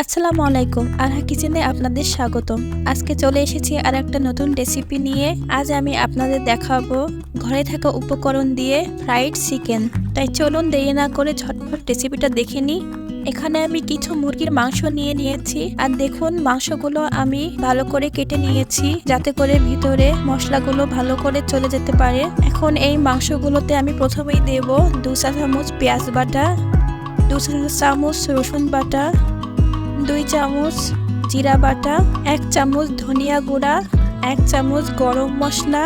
আসসালামু আলাইকুম, আরহা কিচেনে আপনাদের স্বাগতম। আজকে চলে এসেছি আর একটা নতুন রেসিপি নিয়ে। আজ আমি আপনাদের দেখাবো ঘরে থাকা উপকরণ দিয়ে ফ্রাইড চিকেন। তাই চলুন দেরি না করে ঝটপট রেসিপিটা দেখে নিই। এখানে আমি কিছু মুরগির মাংস নিয়ে নিয়েছি। আর দেখুন, মাংসগুলো আমি ভালো করে কেটে নিয়েছি যাতে করে ভিতরে মশলাগুলো ভালো করে চলে যেতে পারে। এখন এই মাংসগুলোতে আমি প্রথমেই দেব দু চা চামচ পেঁয়াজ বাটা, দু চা চামচ রসুন বাটা দুই চামচ জিরা বাটা এক চামচ ধনিয়া গুঁড়া এক চামচ গরম মশলা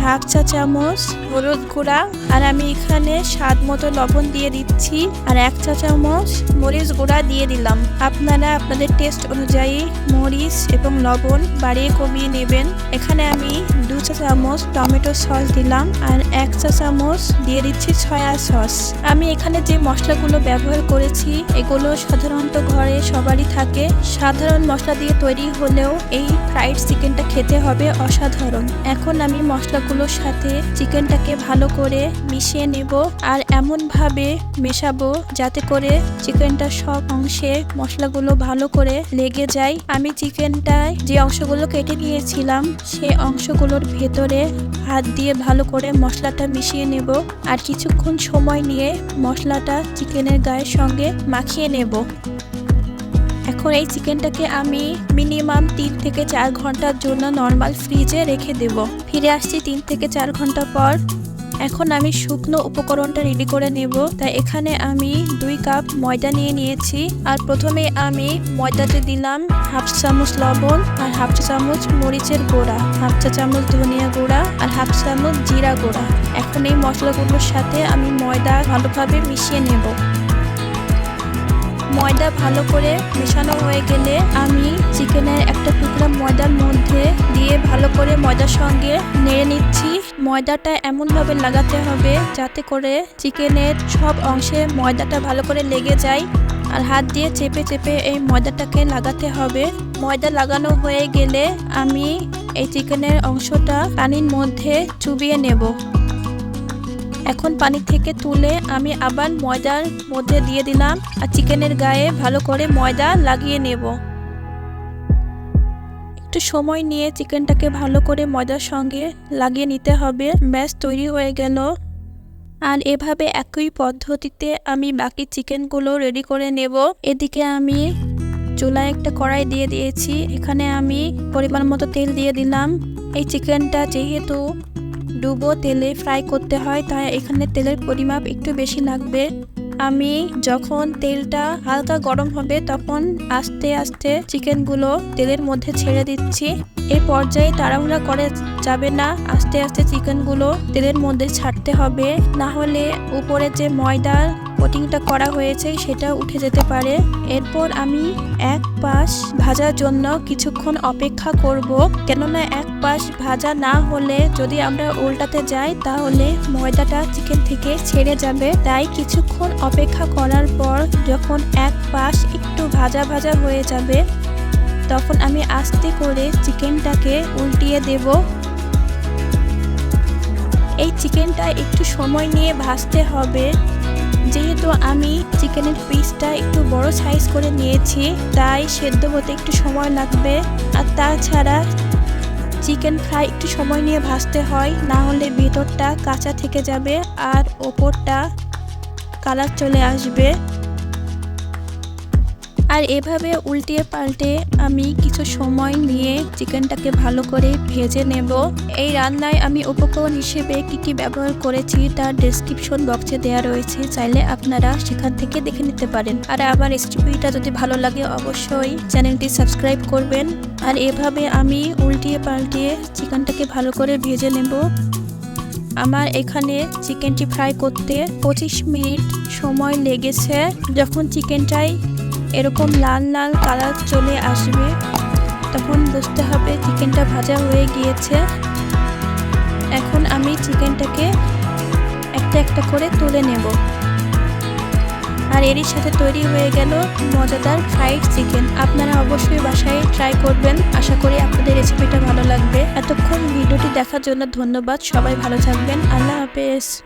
হাফ চা চামচ হলুদ গুঁড়া। আর আমি এখানে স্বাদ মতো লবণ দিয়ে দিচ্ছি। আর এক চা চামচ মরিচ গুঁড়া দিয়ে দিলাম। আপনারা আপনাদের টেস্ট অনুযায়ী মরিচ এবং লবণ বাড়িয়ে কমিয়ে নেবেন। এখানে আমি দু চা চামচ টমেটো সস দিলাম। আর এক চা চামচ দিয়ে দিচ্ছি সয়া সস। আমি এখানে যে মশলাগুলো ব্যবহার করেছি, এগুলো সাধারণত ঘরে সবারই থাকে। সাধারণ মশলা দিয়ে তৈরি হলেও এই ফ্রাইড চিকেনটা খেতে হবে অসাধারণ। এখন আমি মশলাগুলোর সাথে চিকেনটাকে ভালো করে মিশিয়ে নেব আর এমনভাবে মেশাবো যাতে করে চিকেনটা সব অংশে মশলাগুলো ভালো করে লেগে যায়। আমি চিকেনটায় যে অংশগুলো কেটে নিয়েছিলাম, সেই অংশগুলোর ভেতরে হাত দিয়ে ভালো করে মশলাটা মিশিয়ে নেব আর কিছুক্ষণ সময় নিয়ে মশলাটা চিকেনের গায়ের সঙ্গে মাখিয়ে নেব। এখন এই চিকেনটাকে আমি মিনিমাম তিন থেকে চার ঘণ্টার জন্য নর্মাল ফ্রিজে রেখে দেব। ফিরে আসছি তিন থেকে চার ঘণ্টা পর। এখন আমি শুকনো উপকরণটা রেডি করে নেব। তাই এখানে আমি দুই কাপ ময়দা নিয়ে নিয়েছি। আর প্রথমে আমি ময়দাতে দিলাম হাফ চামচ লবণ আর হাফ চা চামচ মরিচের গুঁড়া। হাফ চা চামচ ধনিয়া গুঁড়া আর হাফ চামচ জিরা গুঁড়া। এখন এই মশলাগুলোর সাথে আমি ময়দা ভালোভাবে মিশিয়ে নেব। ময়দা ভালো করে মেশানো হয়ে গেলে আমি চিকেনের একটা টুকরা ময়দার মধ্যে দিয়ে ভালো করে ময়দার সঙ্গে নেড়ে নিচ্ছি। ময়দাটা এমনভাবে লাগাতে হবে যাতে করে চিকেনের সব অংশে ময়দাটা ভালো করে লেগে যায় আর হাত দিয়ে চেপে চেপে এই ময়দাটাকে লাগাতে হবে। ময়দা লাগানো হয়ে গেলে আমি এই চিকেনের অংশটা পানির মধ্যে চুবিয়ে নেব। এখন পানি থেকে তুলে আমি আবার ময়দার মধ্যে দিয়ে দিলাম আর চিকেনের গায়ে ভালো করে ময়দা লাগিয়ে নেব। একটু সময় নিয়ে চিকেনটাকে ভালো করে ময়দার সঙ্গে লাগিয়ে নিতে হবে। ব্যাস, তৈরি হয়ে গেল। আর এভাবে একই পদ্ধতিতে আমি বাকি চিকেনগুলো রেডি করে নেব। এদিকে আমি চুলায় একটা কড়াই দিয়ে দিয়েছি। এখানে আমি পরিমাণ মতো তেল দিয়ে দিলাম। এই চিকেনটা যেহেতু ডুবো তেলে ফ্রাই করতে হয়, তাই এখানে তেলের পরিমাপ একটু বেশি লাগবে। আমি যখন তেলটা হালকা গরম হবে, তখন আস্তে আস্তে চিকেনগুলো তেলের মধ্যে ছেড়ে দিচ্ছি। এই পর্যায়ে তাড়াহুড়া করে যাবে না, আস্তে আস্তে চিকেনগুলো তেলের মধ্যে ছাড়তে হবে। না হলে উপরে যে ময়দার কোটিংটা করা হয়েছে, সেটা উঠে যেতে পারে। এরপর আমি এক পাশ ভাজার জন্য কিছুক্ষণ অপেক্ষা করব, কেননা এক পাশ ভাজা না হলে যদি আমরা উল্টাতে যাই, তাহলে ময়দাটা চিকেন থেকে ছেড়ে যাবে। তাই কিছুক্ষণ অপেক্ষা করার পর যখন এক পাশ একটু ভাজা ভাজা হয়ে যাবে, তখন আমি আস্তে করে চিকেনটাকে উল্টিয়ে দেব। এই চিকেনটা একটু সময় নিয়ে ভাজতে হবে। যেহেতু আমি চিকেনের পিসটা একটু বড় সাইজ করে নিয়েছি, তাই সেদ্ধ হতে একটু সময় লাগবে। আর তাছাড়া চিকেন ফ্রাই একটু সময় নিয়ে ভাজতে হয়, না হলে ভেতরটা কাঁচা থেকে যাবে আর ওপরটা কালার চলে আসবে। আর এভাবে উল্টিয়ে পাল্টে আমি কিছু সময় নিয়ে চিকেনটাকে ভালো করে ভেজে নেব। এই রান্নায় আমি উপকরণ হিসেবে কি কি ব্যবহার করেছি তার ডেসক্রিপশন বক্সে দেওয়া রয়েছে। চাইলে আপনারা সেখান থেকে দেখে নিতে পারেন। আর আমার রেসিপিটা যদি ভালো লাগে অবশ্যই চ্যানেলটি সাবস্ক্রাইব করবেন। আর এভাবে আমি উল্টিয়ে পাল্টিয়ে চিকেনটাকে ভালো করে ভেজে নেব। আমার এখানে চিকেনটি ফ্রাই করতে পঁচিশ মিনিট সময় লেগেছে। যখন চিকেনটাই এরকম লাল লাল কালার চলে আসবে। তখন বুঝতে হবে চিকেনটা ভাজা হয়ে গিয়েছে। এখন আমি চিকেনটাকে একটা একটা করে তুলে নেব। আর এরই সাথে তৈরি হয়ে গেল মজাদার ফ্রাইড চিকেন। আপনারা অবশ্যই বাসায় ট্রাই করবেন। আশা করি আপনাদের রেসিপিটা ভালো লাগবে। এতক্ষণ ভিডিওটি দেখার জন্য ধন্যবাদ। সবাই ভালো থাকবেন। আল্লাহ হাফেজ।